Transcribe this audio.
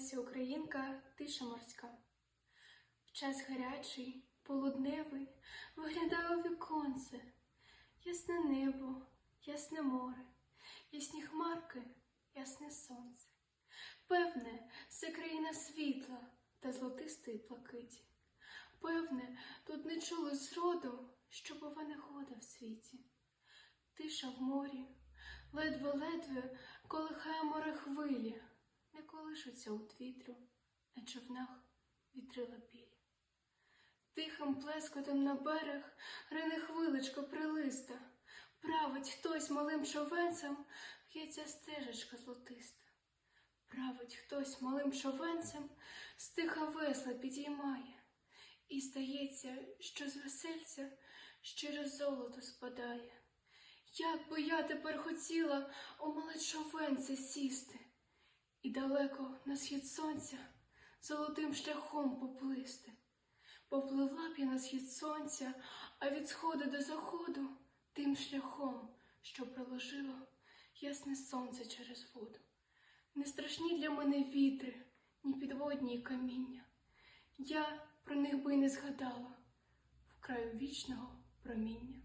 Леся Українка, тиша морська. В час гарячий, полудневий, виглядає у віконце, ясне небо, ясне море, ясні хмарки, ясне сонце. Певне, це країна світла та золотистої плакиті. Певне, тут не чули зроду, що бува негода в світі. Тиша в морі, ледве-ледве колихає море хвилі, колишуться от вітру, на човнах вітрила білі. Тихим плескотом на берег рине хвиличка прилиста, править хтось малим човенцем, в'ється стежечка золотиста. Править хтось малим човенцем, стиха весла підіймає, і стається, що з весельця щире золото спадає. Як би я тепер хотіла у мале човенце сісти, і далеко на схід сонця золотим шляхом поплисти. Попливла б я на схід сонця, а від сходу до заходу тим шляхом, що проложило ясне сонце через воду. Не страшні для мене вітри, ні підводні каміння. Я про них би й не згадала в краю вічного проміння.